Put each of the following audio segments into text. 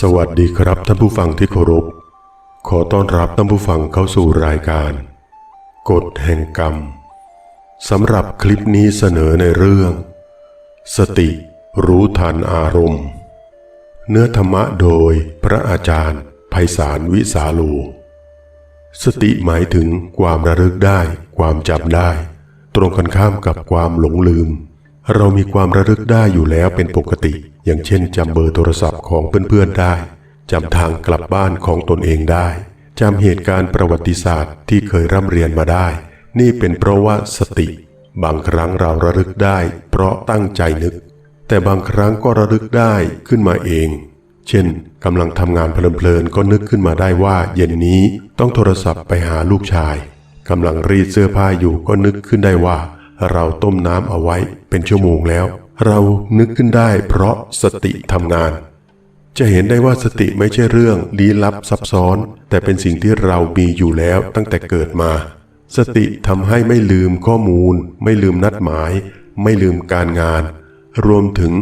สวัสดีครับท่านผู้ฟังที่เคารพ ขอต้อนรับท่านผู้ฟังเข้าสู่รายการ กฎแห่งกรรมสำหรับคลิปนี้เสนอในเรื่อง สติรู้ทันอารมณ์ เนื้อธรรมะโดยพระอาจารย์ไพศาลวิสาโลสติหมายถึงความระลึกได้ ความจำได้ ตรงกันข้ามกับความหลงลืม เรามีความระลึกได้อยู่แล้วเป็นปกติ อย่างเช่นจำเบอร์โทรศัพท์ของเพื่อนๆได้จำทางกลับบ้านของตนเองได้จำเหตุการณ์ประวัติศาสตร์ที่เคยร่ำเรียนมาได้ นี่เป็นเพราะว่าสติ บางครั้งเราระลึกได้ เพราะตั้งใจนึก แต่บางครั้งก็ระลึกได้ขึ้นมาเอง เช่นกำลังทำงานเพลินๆก็นึกขึ้นมาได้ว่า เย็นนี้ต้องโทรศัพท์ไปหาลูกชายกำลังรีดเสื้อผ้าอยู่ก็นึกขึ้นได้ว่า เราต้มน้ำเอาไว้เป็นชั่วโมงแล้ว เรานึกขึ้นได้เพราะสติทำงาน จะเห็นได้ว่าสติไม่ใช่เรื่องลี้ลับซับซ้อน แต่เป็นสิ่งที่เรามีอยู่แล้วตั้งแต่เกิดมา สติทำให้ไม่ลืมข้อมูล ไม่ลืมนัดหมาย ไม่ลืมการงาน รวมถึง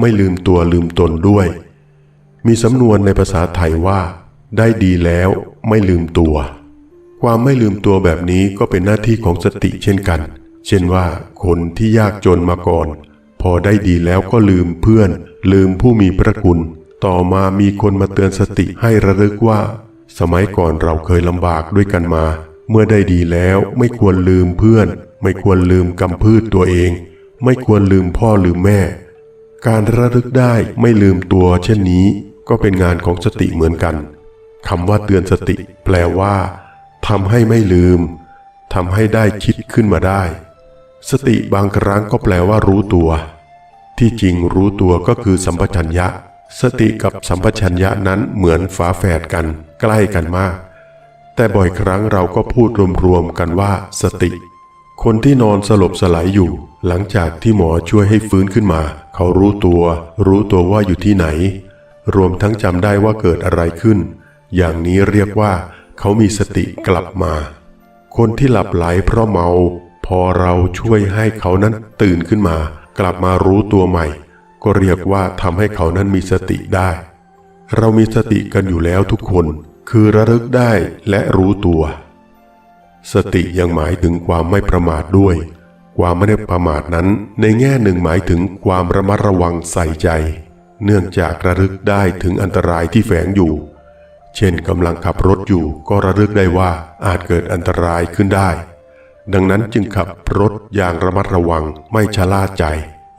ไม่ลืมตัวลืมตนด้วย มีสำนวนในภาษาไทยว่า ได้ดีแล้วไม่ลืมตัว ความไม่ลืมตัวแบบนี้ก็เป็นหน้าที่ของสติเช่นกัน เช่นว่าคนที่ยากจนมาก่อน พอได้ดีแล้วก็ลืมเพื่อน ลืมผู้มีพระคุณ ต่อมามีคนมาเตือนสติให้ระลึกว่า สมัยก่อนเราเคยลำบากด้วยกันมา เมื่อได้ดีแล้วไม่ควรลืมเพื่อน ไม่ควรลืมกำพืชตัวเอง ไม่ควรลืมพ่อลืมแม่ การระลึกได้ไม่ลืมตัว เช่นนี้ก็เป็นงานของสติเหมือนกันคำว่าเตือนสติ แปลว่าทำให้ไม่ลืมทำให้ได้คิดขึ้นมาได้ สติบางครั้งก็แปลว่ารู้ตัว ที่จริงรู้ตัวก็คือสัมปชัญญะ สติกับสัมปชัญญะนั้นเหมือนฝาแฝดกัน ใกล้กันมาก แต่บ่อยครั้งเราก็พูดรวมๆกันว่า สติ คนที่นอนสลบสลายอยู่ หลังจากที่หมอช่วยให้ฟื้นขึ้นมา เขารู้ตัว รู้ตัวว่าอยู่ที่ไหน รวมทั้งจำได้ว่าเกิดอะไรขึ้น อย่างนี้เรียกว่า เขามีสติกลับมา คนที่หลับไหลเพราะเมา พอเราช่วยให้เขานั้นตื่นขึ้นมา กลับมารู้ตัวใหม่ ก็เรียกว่าทำให้เขานั้นมีสติได้ เรามีสติกันอยู่แล้วทุกคน คือระลึกได้และรู้ตัว สติยังหมายถึงความไม่ประมาทด้วย ความไม่ได้ประมาทนั้น ในแง่หนึ่งหมายถึงความระมัดระวังใส่ใจ เนื่องจากระลึกได้ถึงอันตรายที่แฝงอยู่ เช่นกำลังขับรถอยู่ก็ระลึกได้ว่าอาจเกิดอันตรายขึ้นได้ ดังนั้นจึงขับรถอย่างระมัดระวังไม่ชะล่าใจ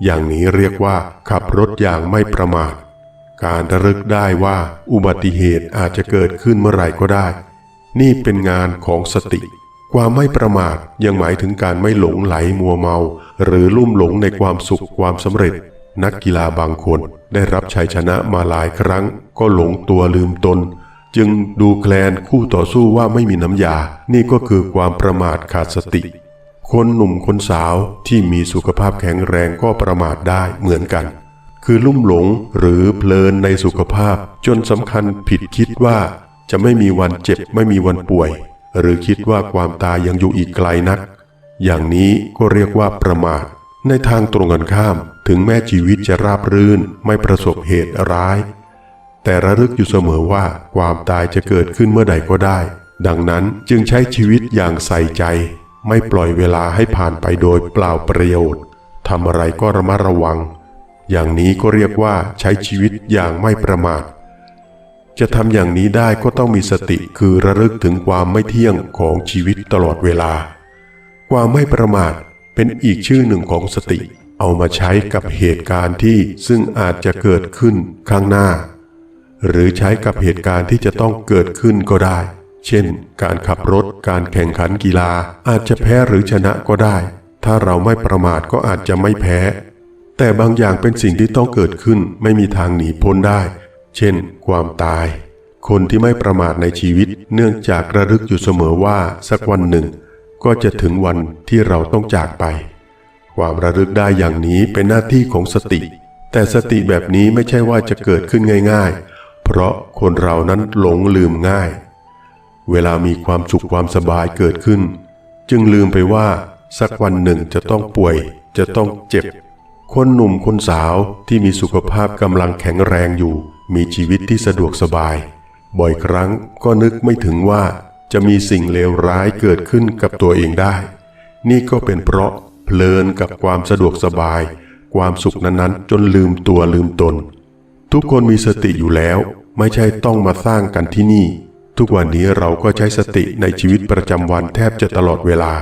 อย่างนี้เรียกว่าขับรถอย่างไม่ประมาท การระลึกได้ว่าอุบัติเหตุอาจจะเกิดขึ้นเมื่อไหร่ก็ได้ นี่เป็นงานของสติ ความไม่ประมาทยังหมายถึงการไม่หลงไหลมัวเมา หรือลุ่มหลงในความสุขความสำเร็จ นักกีฬาบางคนได้รับชัยชนะมาหลายครั้ง ก็หลงตัวลืมตน จึงดูแคลนคู่ต่อสู้ว่าไม่มีน้ำยา นี่ก็คือความประมาทขาดสติ คนหนุ่มคนสาวที่มีสุขภาพแข็งแรงก็ประมาทได้เหมือนกัน คือลุ่มหลงหรือเพลินในสุขภาพ จนสำคัญผิดคิดว่าจะไม่มีวันเจ็บไม่มีวันป่วย หรือคิดว่าความตายยังอยู่อีกไกลนัก อย่างนี้ก็เรียกว่าประมาท ในทางตรงกันข้าม ถึงแม้ชีวิตจะราบรื่นไม่ประสบเหตุร้าย แต่ระลึกอยู่เสมอว่าความตายจะเกิดขึ้นเมื่อใดก็ได้ ดังนั้นจึงใช้ชีวิตอย่างใส่ใจ ไม่ปล่อยเวลาให้ผ่านไปโดยเปล่าประโยชน์ทำอะไรก็ระมัดระวัง อย่างนี้ก็เรียกว่าใช้ชีวิตอย่างไม่ประมาท จะทำอย่างนี้ได้ก็ต้องมีสติคือระลึกถึงความไม่เที่ยงของชีวิตตลอดเวลา ความไม่ประมาทเป็นอีกชื่อหนึ่งของสติ เอามาใช้กับเหตุการณ์ที่ซึ่งอาจจะเกิดขึ้นข้างหน้า หรือใช้กับเหตุการณ์ที่จะต้องเกิดขึ้นก็ได้ เช่น การขับรถ การแข่งขันกีฬา อาจจะแพ้หรือชนะก็ได้ ถ้าเราไม่ประมาทก็อาจจะไม่แพ้ แต่บางอย่างเป็นสิ่งที่ต้องเกิดขึ้นไม่มีทางหนีพ้นได้ เช่น ความตาย คนที่ไม่ประมาทในชีวิต เนื่องจากระลึกอยู่เสมอว่าสักวันหนึ่ง ก็จะถึงวันที่เราต้องจากไป ความระลึกได้อย่างนี้เป็นหน้าที่ของสติ แต่สติแบบนี้ไม่ใช่ว่าจะเกิดขึ้นง่าย ๆ เพราะคนเรานั้นหลงลืมง่าย เวลามีความสุขความสบายเกิดขึ้น จึงลืมไปว่าสักวันหนึ่งจะต้องป่วย จะต้องเจ็บ คนหนุ่มคนสาวที่มีสุขภาพกำลังแข็งแรงอยู่ มีชีวิตที่สะดวกสบาย บ่อยครั้งก็นึกไม่ถึงว่าจะมีสิ่งเลวร้ายเกิดขึ้นกับตัวเองได้ นี่ก็เป็นเพราะเพลินกับความสะดวกสบาย ความสุขนั้นๆ จนลืมตัวลืมตน ทุกคนมีสติอยู่แล้ว ไม่ใช่ต้องมาสร้างกันที่นี่ ทุกวันนี้เราก็ใช้สติในชีวิตประจำวันแทบจะตลอดเวลา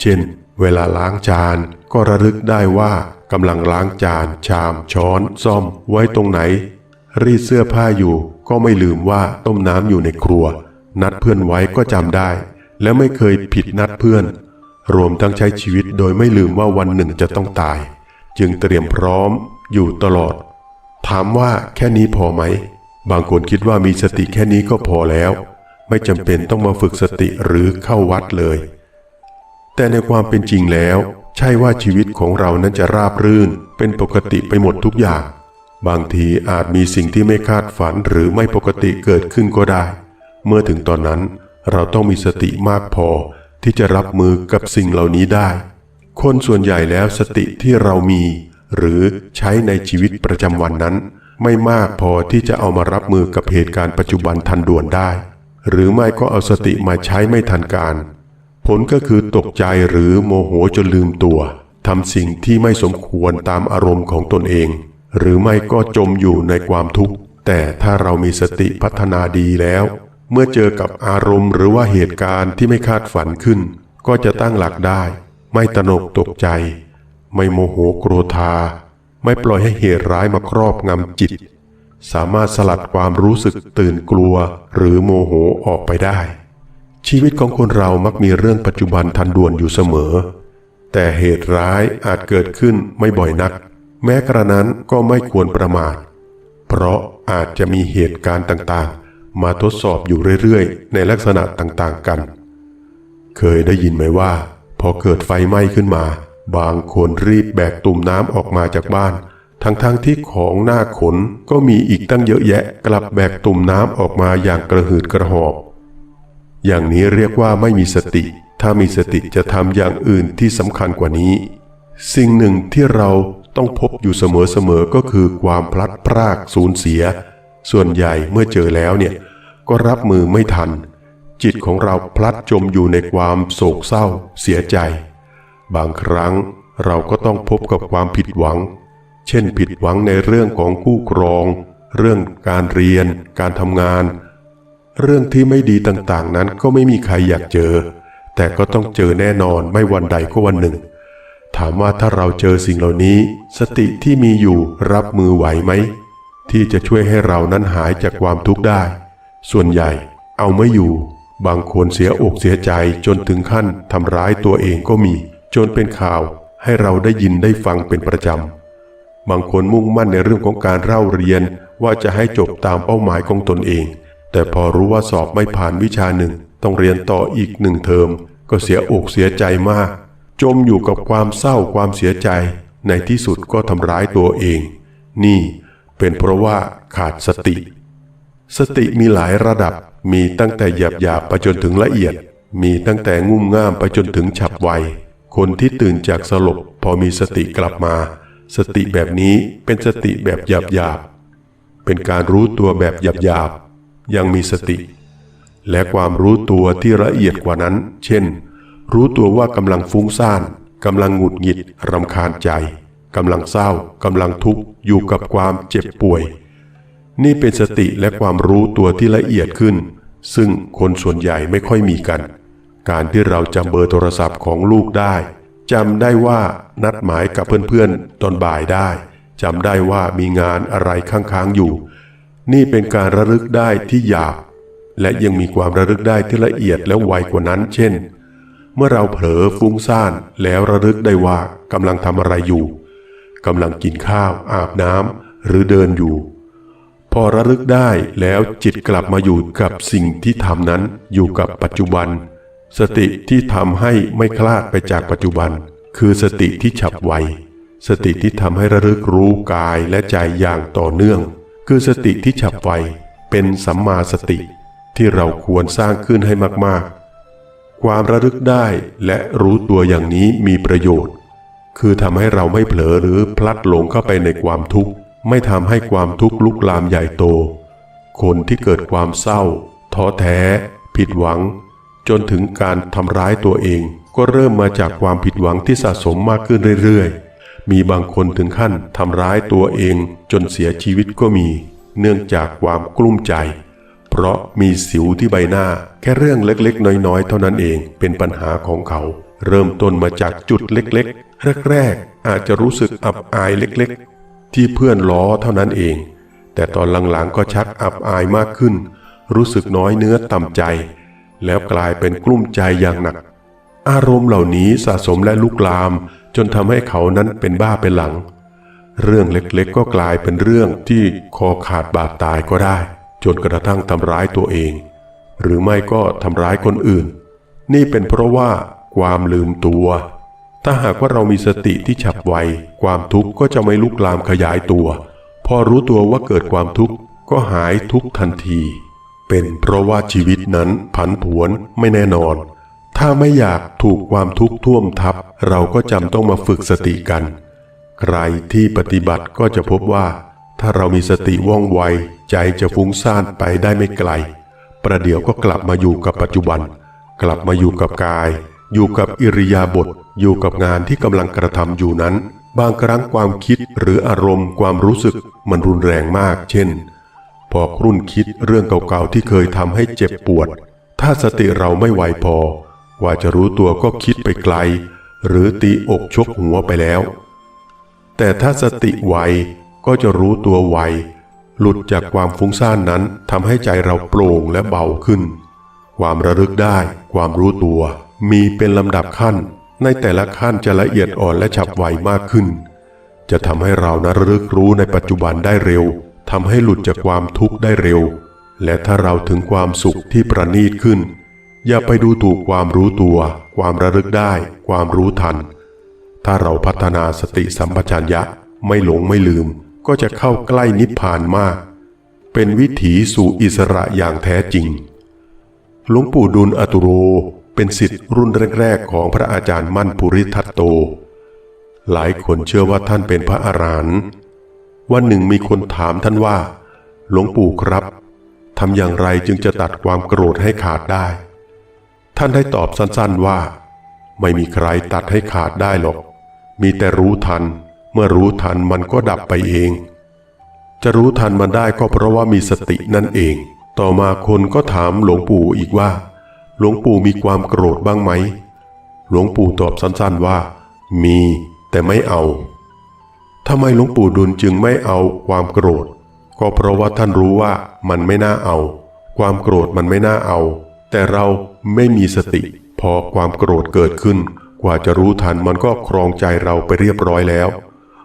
เช่น เวลาล้างจาน ก็ระลึกได้ว่ากำลังล้างจาน ชาม ช้อน ซ่อม ไว้ตรงไหน รีดเสื้อผ้าอยู่ ก็ไม่ลืมว่าต้มน้ำอยู่ในครัว นัดเพื่อนไว้ก็จำได้ และไม่เคยผิดนัดเพื่อน รวมทั้งใช้ชีวิตโดยไม่ลืมว่าวันหนึ่งจะต้องตาย จึงเตรียมพร้อมอยู่ตลอด ถามว่าแค่นี้พอไหม บางคนคิดว่ามีสติแค่นี้ก็พอแล้ว ไม่จำเป็นต้องมาฝึกสติหรือเข้าวัดเลย แต่ในความเป็นจริงแล้ว ใช่ว่าชีวิตของเรานั้นจะราบรื่น เป็นปกติไปหมดทุกอย่าง บางทีอาจมีสิ่งที่ไม่คาดฝันหรือไม่ปกติเกิดขึ้นก็ได้ เมื่อถึงตอนนั้นเราต้องมีสติมากพอที่จะรับมือกับสิ่งเหล่านี้ได้ คนส่วนใหญ่แล้วสติที่เรามี หรือใช้ในชีวิตประจำวันนั้น ไม่มากพอที่จะเอามารับมือกับเหตุการณ์ปัจจุบันทันด่วนได้ หรือไม่ก็เอาสติมาใช้ไม่ทันการ ผลก็คือตกใจหรือโมโหจนลืมตัวทำสิ่งที่ไม่สมควรตามอารมณ์ของตนเอง หรือไม่ก็จมอยู่ในความทุกข์ แต่ถ้าเรามีสติพัฒนาดีแล้ว เมื่อเจอกับอารมณ์หรือว่าเหตุการณ์ที่ไม่คาดฝันขึ้น ก็จะตั้งหลักได้ ไม่ตนกตกใจ ไม่โมโหโกรธา ไม่ปล่อยให้เหตุร้ายมาครอบงำจิต สามารถสลัดความรู้สึกตื่นกลัวหรือโมโหออกไปได้ ชีวิตของคนเรามักมีเรื่องปัจจุบันทันด่วนอยู่เสมอ แต่เหตุร้ายอาจเกิดขึ้นไม่บ่อยนัก แม้กระนั้นก็ไม่ควรประมาท เพราะอาจจะมีเหตุการณ์ต่างๆ มาทดสอบอยู่เรื่อยๆ ในลักษณะต่างๆกัน เคยได้ยินไหมว่า พอเกิดไฟไหม้ขึ้นมา บางคนรีบแบกตุ่มน้ำออกมาจากบ้าน ทั้งๆทที่ของหน้าขนก็มีอีกตั้งเยอะแยะ กลับแบกตุ่มน้ำออกมาอย่างกระหืดกระหอบ อย่างนี้เรียกว่าไม่มีสติ ถ้ามีสติจะทำอย่างอื่นที่สำคัญกว่านี้ สิ่งหนึ่งที่เราต้องพบอยู่เสมอๆก็คือความพลัดพรากสูญเสีย ส่วนใหญ่เมื่อเจอแล้วเนี่ยก็รับมือไม่ทัน จิตของเราพลัดจมอยู่ในความโศกเศร้า เสียใจ บางครั้งเราก็ต้องพบกับความผิดหวัง เช่นผิดหวังในเรื่องของคู่ครอง เรื่องการเรียน การทำงาน เรื่องที่ไม่ดีต่างๆ นั้นก็ไม่มีใครอยากเจอ แต่ก็ต้องเจอแน่นอนไม่วันใดก็วันหนึ่ง ถามว่าถ้าเราเจอสิ่งเหล่านี้ สติที่มีอยู่รับมือไหวไหม ที่จะช่วยให้เรานั้นหายจากความทุกข์ได้ ส่วนใหญ่เอาไม่อยู่ บางคนเสียอกเสียใจจนถึงขั้นทำร้ายตัวเองก็มี จนเป็นข่าวให้เราได้ยินได้ฟังเป็นประจำ บางคนมุ่งมั่นในเรื่องของการเล่าเรียนว่าจะให้จบตามเป้าหมายของตนเอง แต่พอรู้ว่าสอบไม่ผ่านวิชาหนึ่ง ต้องเรียนต่ออีกหนึ่งเทอม ก็เสียอกเสียใจมาก จมอยู่กับความเศร้าความเสียใจ ในที่สุดก็ทำร้ายตัวเอง นี่เป็นเพราะว่าขาดสติ สติมีหลายระดับ มีตั้งแต่หยาบหยาบๆไปจนถึงละเอียด มีตั้งแต่งุ่มง่ามไปจนถึงฉับไว คนที่ตื่นจากสลบพอมีสติกลับมา สติแบบนี้เป็นสติแบบหยาบหยาบเป็นการรู้ตัวแบบหยาบหยาบยังมีสติ และความรู้ตัวที่ละเอียดกว่านั้น เช่น รู้ตัวว่ากำลังฟุ้งซ่านกำลังหงุดหงิดรำคาญใจกำลังเศร้ากำลังทุกข์อยู่กับความเจ็บป่วย นี่เป็นสติและความรู้ตัวที่ละเอียดขึ้น ซึ่งคนส่วนใหญ่ไม่ค่อยมีกัน การที่เราจำเบอร์โทรศัพท์ของลูกได้จำได้ว่านัดหมายกับเพื่อนๆตอนบ่ายได้จำได้ว่ามีงานอะไรค้างๆอยู่ นี่เป็นการระลึกได้ที่หยาบและยังมีความระลึกได้ที่ละเอียดและไวกว่านั้น เช่น เมื่อเราเผลอฟุ้งซ่านแล้วระลึกได้ว่ากำลังทำอะไรอยู่กำลังกินข้าว อาบน้ำหรือเดินอยู่ พอระลึกได้แล้วจิตกลับมาอยู่กับสิ่งที่ทำนั้นอยู่กับปัจจุบัน สติที่ทำให้ไม่คลาดไปจากปัจจุบัน คือสติที่ฉับไว สติที่ทำให้ระลึกรู้กายและใจอย่างต่อเนื่อง คือสติที่ฉับไว เป็นสัมมาสติที่เราควรสร้างขึ้นให้มากๆ ความระลึกได้และรู้ตัวอย่างนี้มีประโยชน์ คือทำให้เราไม่เผลอหรือพลัดหลงเข้าไปในความทุกข์ ไม่ทำให้ความทุกข์ลุกลามใหญ่โต คนที่เกิดความเศร้า ท้อแท้ ผิดหวัง จนถึงการทำร้ายตัวเอง ก็เริ่มมาจากความผิดหวังที่สะสมมากขึ้นเรื่อยๆ มีบางคนถึงขั้นทำร้ายตัวเองจนเสียชีวิตก็มี เนื่องจากความกลุ้มใจ เพราะมีสิวที่ใบหน้าแค่เรื่องเล็กๆ น้อยๆ เท่านั้นเองเป็นปัญหาของเขา เริ่มต้นมาจากจุดเล็กๆ แรกๆ อาจจะรู้สึกอับอายเล็กๆ ที่เพื่อนล้อเท่านั้นเอง แต่ตอนหลังๆ ก็ชักอับอายมากขึ้น รู้สึกน้อยเนื้อต่ำใจ แล้วกลายเป็นกลุ้มใจอย่างหนัก อารมณ์เหล่านี้สะสมและลุกลาม จนทำให้เขานั้นเป็นบ้าเป็นหลัง เรื่องเล็กๆ ก็กลายเป็นเรื่องที่คอขาดบาดตายก็ได้ จนกระทั่งทำร้ายตัวเอง หรือไม่ก็ทำร้ายคนอื่น นี่เป็นเพราะว่าความลืมตัว ถ้าหากว่าเรามีสติที่ฉับไว ความทุกข์ก็จะไม่ลุกลามขยายตัว พอรู้ตัวว่าเกิดความทุกข์ก็หายทุกทันที เป็นเพราะว่าชีวิตนั้นผันผวนไม่แน่นอน ถ้าไม่อยากถูกความทุกข์ท่วมทับ เราก็จำต้องมาฝึกสติกัน ใครที่ปฏิบัติก็จะพบว่า ถ้าเรามีสติว่องไว ใจจะฟุ้งซ่านไปได้ไม่ไกล ประเดี๋ยวก็กลับมาอยู่กับปัจจุบัน กลับมาอยู่กับกาย อยู่กับอิริยาบถอยู่กับงานที่กำลังกระทำอยู่นั้น บางครั้งความคิดหรืออารมณ์ความรู้สึกมันรุนแรงมาก เช่น พอครุ่นคิดเรื่องเก่าๆที่เคยทำให้เจ็บปวด ถ้าสติเราไม่ไวพอกว่าจะรู้ตัวก็คิดไปไกล หรือตีอกชกหัวไปแล้ว แต่ถ้าสติไวก็จะรู้ตัวไว หลุดจากความฟุ้งซ่านนั้นทำให้ใจเราโปร่งและเบาขึ้น ความระลึกได้ ความรู้ตัว มีเป็นลำดับขั้น ในแต่ละขั้นจะละเอียดอ่อนและฉับไวมากขึ้น จะทำให้เรานะระลึกรู้ในปัจจุบันได้เร็ว ทำให้หลุดจากความทุกข์ได้เร็ว และถ้าเราถึงความสุขที่ประณีตขึ้น อย่าไปดูถูกความรู้ตัว ความระลึกได้ ความรู้ทัน ถ้าเราพัฒนาสติสัมปชัญญะไม่หลงไม่ลืม ก็จะเข้าใกล้นิพพานมาก เป็นวิถีสู่อิสระอย่างแท้จริง หลวงปู่ดุลอตุโรเป็นสิทธิ์รุ่นแรกๆของพระอาจารย์มั่นภูริทัตโต หลายคนเชื่อว่าท่านเป็นพระอรหันต์ วันหนึ่งมีคนถามท่านว่า หลวงปู่ครับทำอย่างไรจึงจะตัดความโกรธให้ขาดได้ ท่านได้ตอบสั้นๆว่า ไม่มีใครตัดให้ขาดได้หรอก มีแต่รู้ทัน เมื่อรู้ทันมันก็ดับไปเอง จะรู้ทันมันได้ก็เพราะว่ามีสตินั่นเอง ต่อมาคนก็ถามหลวงปู่อีกว่า หลวงปู่มีความโกรธบ้างไหม หลวงปู่ตอบสั้นๆว่า มีแต่ไม่เอา ทำไมหลวงปู่ดุลจึงไม่เอาความโกรธ ก็เพราะว่าท่านรู้ว่ามันไม่น่าเอา ความโกรธมันไม่น่าเอา แต่เราไม่มีสติ พอความโกรธเกิดขึ้น กว่าจะรู้ทันมันก็ครองใจเราไปเรียบร้อยแล้ว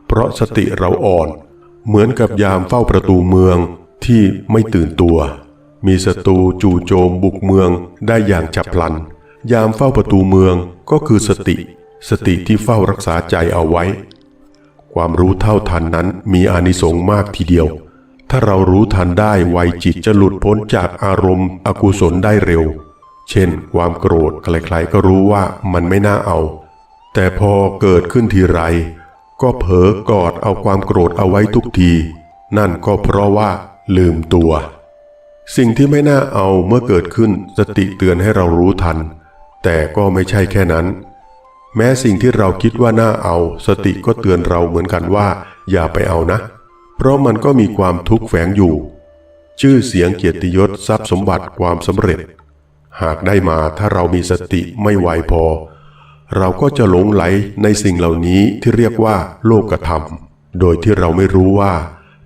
เพราะสติเราอ่อน เหมือนกับยามเฝ้าประตูเมืองที่ไม่ตื่นตัว มีศัตรูจู่โจมบุกเมืองได้อย่างฉับพลัน ยามเฝ้าประตูเมืองก็คือสติ สติที่เฝ้ารักษาใจเอาไว้ ความรู้เท่าทันนั้นมีอานิสงส์มากทีเดียว ถ้าเรารู้ทันได้ไวจิตจะหลุดพ้นจากอารมณ์ อกุศลได้เร็ว เช่น ความโกรธใครๆก็รู้ว่ามันไม่น่าเอา แต่พอเกิดขึ้นทีไร ก็เผลอกอดเอาความโกรธเอาไว้ทุกที นั่นก็เพราะว่าลืมตัว สิ่งที่ไม่น่าเอาเมื่อเกิดขึ้นสติเตือนให้เรารู้ทัน แต่ก็ไม่ใช่แค่นั้น แม้สิ่งที่เราคิดว่าน่าเอา สติก็เตือนเราเหมือนกันว่า อย่าไปเอานะ เพราะมันก็มีความทุกข์แฝงอยู่ ชื่อเสียงเกียรติยศทรัพย์สมบัติความสำเร็จ หากได้มาถ้าเรามีสติไม่ไวพอ เราก็จะหลงไหลในสิ่งเหล่านี้ที่เรียกว่า โลกธรรม โดยที่เราไม่รู้ว่า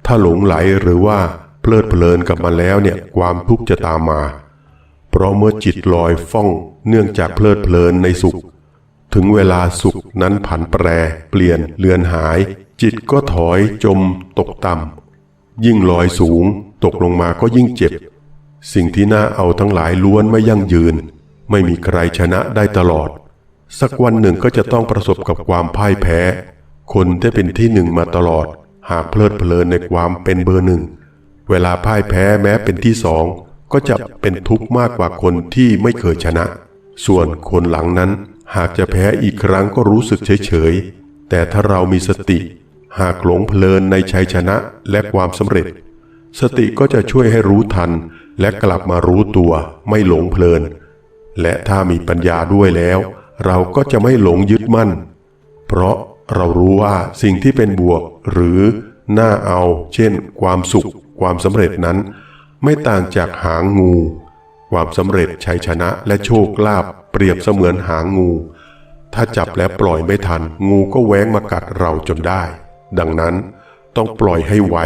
ถ้าหลงไหลหรือว่าเพลิดเพลินกับมันแล้วเนี่ยความทุกข์จะตามมา เพราะเมื่อจิตลอยฟ้องเนื่องจากเพลิดเพลินในสุข ถึงเวลาสุขนั้นผันแปร เปลี่ยนเลือนหาย จิตก็ถอยจม ตกต่ำยิ่งลอยสูง ตกลงมาก็ยิ่งเจ็บ สิ่งที่น่าเอาทั้งหลายล้วนไม่ยั่งยืน ไม่มีใครชนะได้ตลอด สักวันหนึ่งก็จะต้องประสบกับความพ่ายแพ้ คนที่เป็นที่หนึ่งมาตลอด หากเพลิดเพลินในความเป็นเบอร์หนึ่ง เวลาพ่ายแพ้แม้เป็นที่สองก็จะเป็นทุกข์มากกว่าคนที่ไม่เคยชนะ ส่วนคนหลังนั้น หากจะแพ้อีกครั้งก็รู้สึกเฉยๆ แต่ถ้าเรามีสติ หากหลงเพลินในชัยชนะและความสำเร็จ สติก็จะช่วยให้รู้ทัน และกลับมารู้ตัวไม่หลงเพลิน และถ้ามีปัญญาด้วยแล้ว เราก็จะไม่หลงยึดมั่น เพราะเรารู้ว่าสิ่งที่เป็นบวกหรือน่าเอา เช่น ความสุข ความสำเร็จนั้น ไม่ต่างจากหางงู ความสำเร็จชัยชนะและโชคลาภเปรียบเสมือนหางงู ถ้าจับและปล่อยไม่ทัน งูก็แว้งมากัดเราจนได้ ดังนั้นต้องปล่อยให้ไว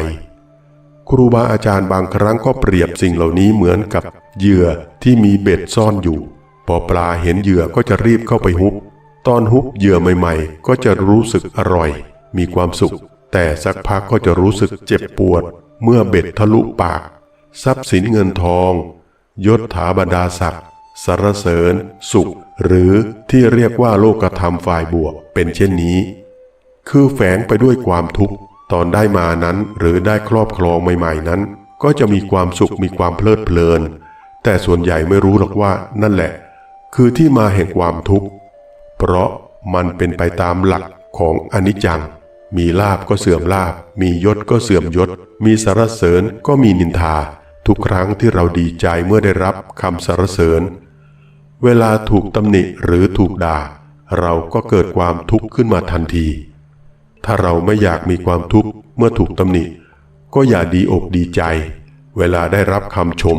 ครูบาอาจารย์บางครั้งก็เปรียบสิ่งเหล่านี้เหมือนกับเหยื่อที่มีเบ็ดซ่อนอยู่ พอปลาเห็นเหยื่อก็จะรีบเข้าไปฮุบ ตอนฮุบเหยื่อใหม่ๆ ก็จะรู้สึกอร่อย มีความสุข แต่สักพักก็จะรู้สึกเจ็บปวด เมื่อเบ็ดทะลุปาก ทรัพย์สินเงินทอง ยศถาบรรดาศักดิ์สรรเสริญ สุข หรือที่เรียกว่าโลกธรรมฝ่ายบวกเป็นเช่นนี้ คือแฝงไปด้วยความทุกข์ตอนได้มานั้นหรือได้ครอบครองใหม่ๆนั้น ก็จะมีความสุขมีความเพลิดเพลิน แต่ส่วนใหญ่ไม่รู้หรอกว่านั่นแหละ คือที่มาแห่งความทุกข์ เพราะมันเป็นไปตามหลักของอนิจจัง มีลาบก็เสื่อมลาบ มียศก็เสื่อมยศ มีสรรเสริญก็มีนินทา ทุกครั้งที่เราดีใจเมื่อได้รับคำสรรเสริญ เวลาถูกตำหนิหรือถูกด่า เราก็เกิดความทุกข์ขึ้นมาทันที ถ้าเราไม่อยากมีความทุกข์เมื่อถูกตำหนิ ก็อย่าดีอกดีใจ เวลาได้รับคำชม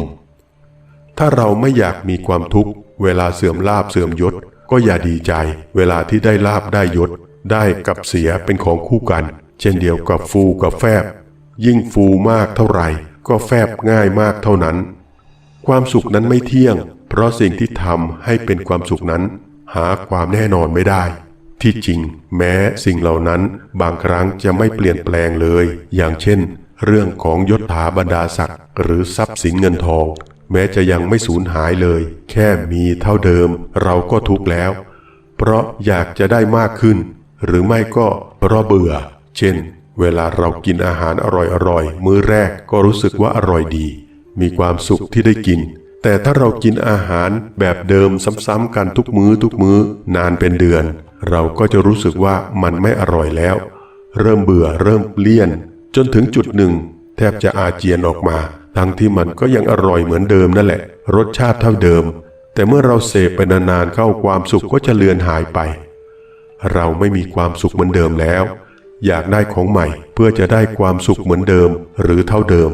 ถ้าเราไม่อยากมีความทุกข์ เวลาเสื่อมลาบเสื่อมยศ ก็อย่าดีใจ เวลาที่ได้ลาบได้ยศ ได้กับเสียเป็นของคู่กัน เช่นเดียวกับฟูกับแฟบ ยิ่งฟูมากเท่าไหร่ ก็แฟบง่ายมากเท่านั้น ความสุขนั้นไม่เที่ยง เพราะสิ่งที่ทำให้เป็นความสุขนั้น หาความแน่นอนไม่ได้ ที่จริง แม้สิ่งเหล่านั้นบางครั้งจะไม่เปลี่ยนแปลงเลย อย่างเช่น เรื่องของยศถาบรรดาศักดิ์หรือทรัพย์สินเงินทอง แม้จะยังไม่สูญหายเลย แค่มีเท่าเดิม เราก็ทุกข์แล้ว เพราะอยากจะได้มากขึ้น หรือไม่ก็เพราะเบื่อ เช่น เวลาเรากินอาหารอร่อยๆ มื้อแรกก็รู้สึกว่าอร่อยดี มีความสุขที่ได้กิน แต่ถ้าเรากินอาหารแบบเดิมซ้ำๆกันทุกมื้อทุกมื้อนานเป็นเดือน เราก็จะรู้สึกว่ามันไม่อร่อยแล้ว เริ่มเบื่อเริ่มเลี่ยน จนถึงจุดหนึ่ง แทบจะอาเจียนออกมา ทั้งที่มันก็ยังอร่อยเหมือนเดิมนั่นแหละ รสชาติเท่าเดิม แต่เมื่อเราเสพไปนานๆเข้าความสุขก็จะเลือนหายไป เราไม่มีความสุขเหมือนเดิมแล้ว อยากได้ของใหม่เพื่อจะได้ความสุขเหมือนเดิมหรือเท่าเดิม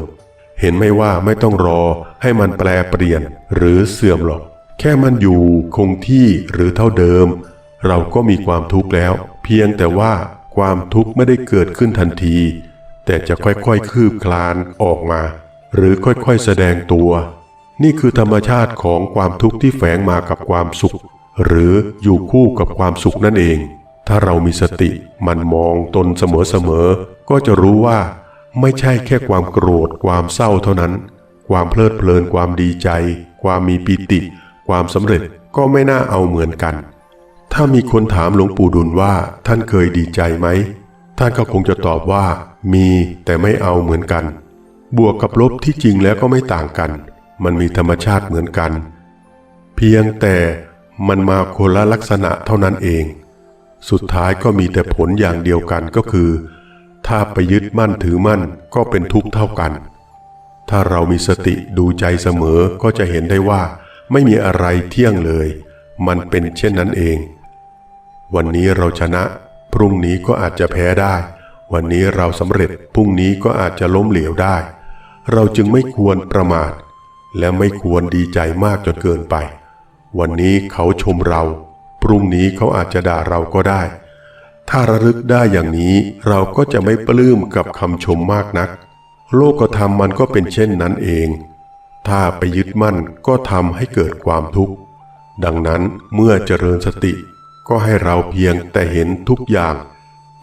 เห็นไม่ว่าไม่ต้องรอให้มันแปลเปลี่ยนหรือเสื่อมหรอก แค่มันอยู่คงที่หรือเท่าเดิม เราก็มีความทุกข์แล้ว เพียงแต่ว่าความทุกข์ไม่ได้เกิดขึ้นทันที แต่จะค่อยๆคืบคลานออกมา หรือค่อยๆแสดงตัว นี่คือธรรมชาติของความทุกข์ที่แฝงมากับความสุข หรืออยู่คู่กับความสุขนั่นเอง ถ้าเรามีสติมันมองตนเสมอๆ ก็จะรู้ว่า ไม่ใช่แค่ความโกรธ ความเศร้าเท่านั้น ความเพลิดเพลินความดีใจ ความมีปิติ ความสำเร็จก็ไม่น่าเอาเหมือนกัน ถ้ามีคนถามหลวงปู่ดุลว่าท่านเคยดีใจไหม ท่านก็คงจะตอบว่ามีแต่ไม่เอาเหมือนกัน บวกกับลบที่จริงแล้วก็ไม่ต่างกัน มันมีธรรมชาติเหมือนกัน เพียงแต่มันมาคนละลักษณะเท่านั้นเอง สุดท้ายก็มีแต่ผลอย่างเดียวกันก็คือ ถ้าไปยึดมั่นถือมั่นก็เป็นทุกข์เท่ากัน ถ้าเรามีสติดูใจเสมอก็จะเห็นได้ว่า ไม่มีอะไรเที่ยงเลย มันเป็นเช่นนั้นเอง วันนี้เราชนะ พรุ่งนี้ก็อาจจะแพ้ได้ วันนี้เราสำเร็จพรุ่งนี้ก็อาจจะล้มเหลวได้ เราจึงไม่ควรประมาท และไม่ควรดีใจมากจนเกินไป วันนี้เขาชมเรา พรุ่งนี้เขาอาจจะด่าเราก็ได้ ถ้าระลึกได้อย่างนี้เราก็จะไม่ปลื้มกับคำชมมากนัก โลกธรรมมันก็เป็นเช่นนั้นเอง ถ้าไปยึดมั่นก็ทำให้เกิดความทุกข์ ดังนั้นเมื่อเจริญสติก็ให้เราเพียงแต่เห็นทุกอย่าง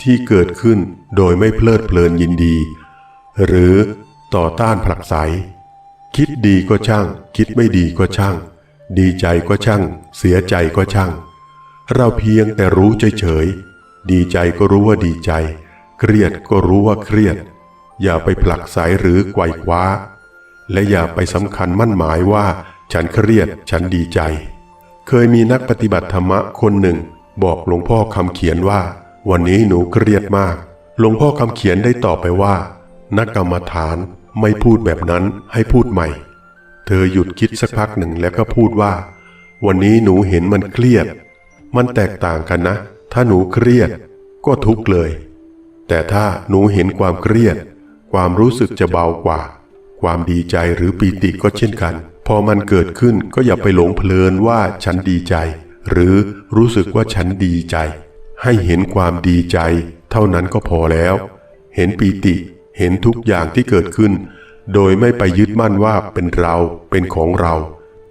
ที่เกิดขึ้นโดยไม่เพลิดเพลินยินดี หรือต่อต้านผลักไส คิดดีก็ช่าง คิดไม่ดีก็ช่าง ดีใจก็ช่าง เสียใจก็ช่าง เราเพียงแต่รู้เฉยๆ ดีใจก็รู้ว่าดีใจ เครียดก็รู้ว่าเครียด อย่าไปผลักไสหรือไกวคว้า และอย่าไปสำคัญมั่นหมายว่า ฉันเครียด ฉันดีใจ เคยมีนักปฏิบัติธรรมะคนหนึ่ง บอกหลวงพ่อคำเขียนว่า วันนี้หนูเครียดมาก หลวงพ่อคำเขียนได้ตอบไปว่า นักกรรมฐานไม่พูดแบบนั้นให้พูดใหม่ เธอหยุดคิดสักพักหนึ่งแล้วก็พูดว่า วันนี้หนูเห็นมันเครียด มันแตกต่างกันนะ ถ้าหนูเครียดก็ทุกข์เลย แต่ถ้าหนูเห็นความเครียด ความรู้สึกจะเบากว่า ความดีใจหรือปีติก็เช่นกัน พอมันเกิดขึ้นก็อย่าไปหลงเพลินว่าฉันดีใจ หรือรู้สึกว่าฉันดีใจ ให้เห็นความดีใจ เท่านั้นก็พอแล้ว เห็นปีติเห็นทุกอย่างที่เกิดขึ้น โดยไม่ไปยึดมั่นว่าเป็นเราเป็นของเรา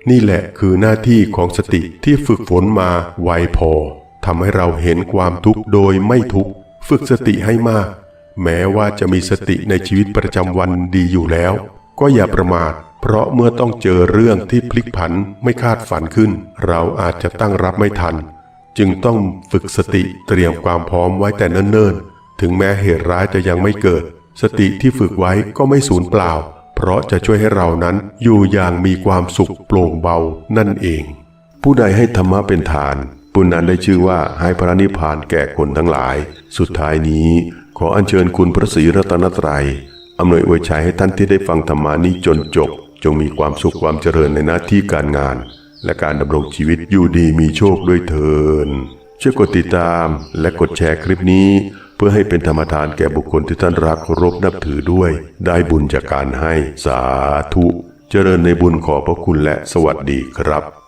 นี่แหละคือหน้าที่ของสติที่ฝึกฝนมาไวพอทำให้เราเห็นความทุกข์โดยไม่ทุกข์ฝึกสติให้มาก แม้ว่าจะมีสติในชีวิตประจำวันดีอยู่แล้ว ก็อย่าประมาท เพราะเมื่อต้องเจอเรื่องที่พลิกผันไม่คาดฝันขึ้น เราอาจจะตั้งรับไม่ทัน จึงต้องฝึกสติเตรียมความพร้อมไว้แต่เนิ่นๆ ถึงแม้เหตุร้ายจะยังไม่เกิด สติที่ฝึกไว้ก็ไม่สูญเปล่า เพราะจะช่วยให้เรานั้นอยู่อย่างมีความสุขโปร่งเบานั่นเอง ผู้ใดให้ธรรมะเป็นฐานปุณนั้นได้ชื่อว่าให้พระนิพพานแก่คนทั้งหลาย สุดท้ายนี้ขออัญเชิญคุณพระศรีรัตนตรัยอำนวยอวยชัยให้ท่านที่ได้ฟังธรรมานี้จนจบ จงมีความสุขความเจริญในหน้าที่การงาน และการดำรงชีวิตอยู่ดีมีโชคด้วยเทินช่วยกดติดตามและกดแชร์คลิปนี้ พื่อให้เป็นธรรมทานแก่บุคคลที่ท่านรักเคารพนับถือด้วย ได้บุญจากการให้สาธุ เจริญในบุญขอบพระคุณและสวัสดีครับ